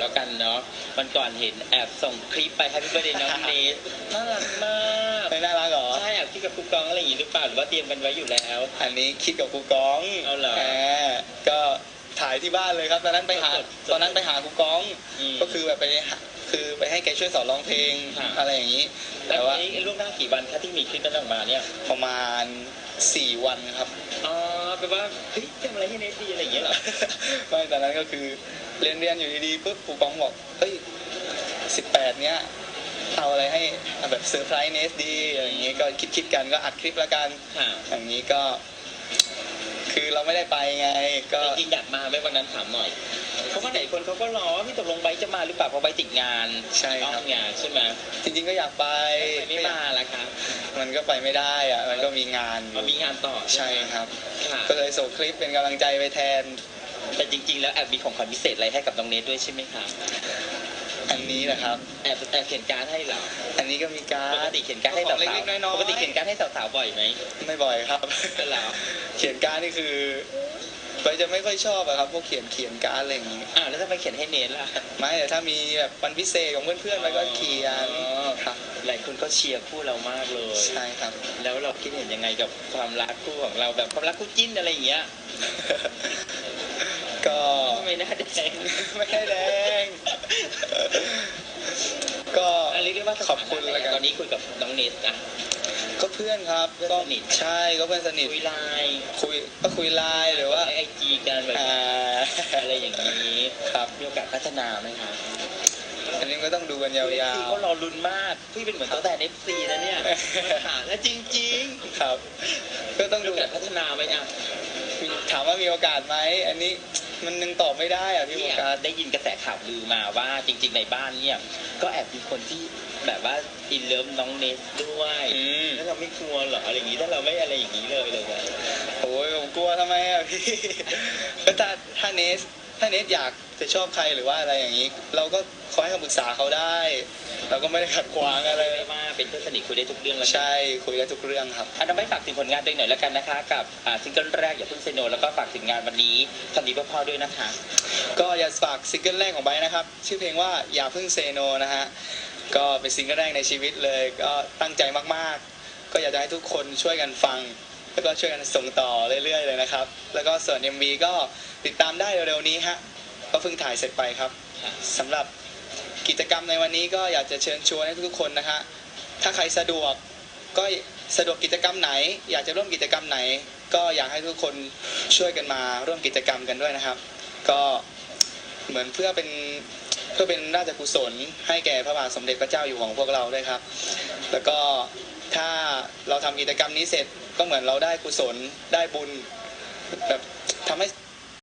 แล้วกันเนาะวันก่อนเห็นแอบส่งคลิปไปให้พี่ประเด็นน้องเนสน่ารักมากไม่น่ารักเหรอใช่แอบคิดกับครูกองอะไรอย่างงี้หรือเปล่าหรือว่าเตรียมกันไว้อยู่แล้ว อันนี้คิดกับครูกองเอาเหรอแหมก็ถ่ายที่บ้านเลยครับ ตอนนั้นไปหาสดๆตอนนั้นไปหาครูกองอืมก็คือแบบไปหาคือไปให้แกช่วยสอนร้องเพลงค่ะอะไรอย่างนี้แล้แต่วว่านี้ล่วงหน้ากี่วันคะที่มีคลิปนั้นออกมาเนี่ยประมาณสี่วันครับอ๋อแปลว่าเฮ้ยทำอะไรให้เนสดีอะไรอย่างเงี้ยเหรอไม่ตอนนั้นก็คือ เรียนเรียนอยู่ดีๆปุ๊บครูกองบอกเฮ้ยสิบแปดเนี้ยเอาอะไรให้แบบเซอร์ไพรส์เนสดีอะไรอย่างงี้ก็คิดคิดๆกันก็อัดคลิปแล้วกันค่ะอย่างนี้ก็ คือเราไม่ได้ไปไง ก็จริงๆอยากมาไหมวันนั้นถามหน่อยเพราะว่าไหนคนเขาก็รอว่าพี่ตกลงไบร์ทจะมาหรือเปล่าเพราะไบร์ทติดงานใช่ครับ ต้องงานใช่ไหมจริง ๆ ก็อยากไปไม่มาละครับมันก็ไปไม่ได้อะมันก็มีงานอยู่มันมีงานต่อใช่ครับ ค่ะก็เลยส่งคลิปเป็นกำลังใจไปแทน แต่จริง ๆ แล้วแอบมีของขวัญพิเศษอะไรให้กับน้องเนทด้วยใช่ไหมคะอันนี้นะครับ แอบแอบเขียนการ์ดให้เหรออันนี้ก็มีกาปรกติเขียนการ์ดให้ขสาองเล็วกๆน้อยๆ ๆปกติเขียนการ์ดให้สาวๆบ่อยไหมไม่บ่อยครับก็แล้วเขียนการดนี่คือไปจะไม่ค่อยชอบอะครับพวกเขียนเขียนการดอะไรอย่างงี้อ่าแล้วทำไมเขียนให้เนทล่ะ ไม่แต่ถ้ามีแบบวันพิเศษของเพื่อนๆไปก็เขียนอ๋อ ครับหลายคนก็เชียร์คู่เรามากเลย ใช่ครับ แล้วเราคิดเห็นยังไงกับความรักคู่ของเราแบบความรักคู่จิ้นอะไรอย่างเงี้ย ก็ทำไมหน้าแดงไม่ได้แดง ก็อันนี้เรียกว่าขอบคุณแล้วกันตอนนี้คุยกับน้องเนทอะก็เพื่อนครับเพื่อนก็สนิทใช่ก็เพื่อนสนิทคุยไลน์คุยก็คุยไลน์หรือว่าไอจีกันแบบอ่าอะไรอย่างนี้ครับมีโอกาสพัฒนาไหมคะอันนี้ก็ต้องดูกันยาวพี่เขารอลุ้นมาก พี่เป็นเหมือนตัวแต่เอฟซีนะเนี่ยมาถามแล้วจริง ๆ ครับ ก็ต้องๆมีดูโอกาสพัฒนาไหมอะถามว่ามีโอกาสไหมอันนี้ มันยังตอบไม่ได้อะพี่พี่โออะกาสได้ยินกระแสข่าวลือมาว่าจริง ๆ ในบ้านเนี่ย ก็แอบมีคนที่แบบว่าอินเลิฟน้องเนสด้วยอืม แล้วเราไม่กลัวเหรออะไรอย่างนี้ถ้าเราไม่อะไรอย่างนี้เลยเลยนะ โอ้ยผมกลัวทำไมอะพี่ ก็ถ้าถ้าเนส ถ้าเนสอยากจะชอบใครหรือว่าอะไรอย่างนี้ เราก็คอยให้คำปรึกษาเขาได้ เราก็ไม่ได้ขัดขวางอะไร ไม่ว่าเป็นเพื่อนสนิทคุยได้ทุกเรื่องแล้วใช่คุยได้ทุกเรื่องครับ อันนั้นไม่ฝากถึงผลงานตัวเองหน่อยแล้วกันนะคะ กับอ่าซิงเกิลแรกอย่าเพิ่งเซโนแล้วก็ฝากถึงงานวันนี้ทำดีเพื่อพ่อด้วยนะคะก็อยากฝากซิงเกิลแรกของไบร์ทนะครับ ชื่อเพลงว่าอย่าเพิ่งเซโนนะฮะก็เป็นซิงเกิลแรกในชีวิตเลย ก็ตั้งใจมากๆ ก็อยากจะให้ทุกคนช่วยกันฟัง แล้วก็ช่วยกันส่งต่อเรื่อยๆเลยนะครับ แล้วก็ส่วน MV ก็ติดตามได้เร็วๆนี้ฮะก็เพิ่งถ่ายเสร็จไปครับสำหรับกิจกรรมในวันนี้ก็อยากจะเชิญชวนให้ทุกๆคนนะฮะถ้าใครสะดวกก็สะดวกกิจกรรมไหน อยากจะร่วมกิจกรรมไหน ก็อยากให้ทุกคนช่วยกันมาร่วมกิจกรรมกันด้วยนะครับ ก็เหมือนเพื่อเป็นเพื่อเป็นราชกุศลให้แก่พระบาทสมเด็จพระเจ้าอยู่หัวของพวกเราด้วยครับ แล้วก็ ถ้าเราทำกิจกรรมนี้เสร็จก็เหมือนเราได้กุศลได้บุญแบบทำให้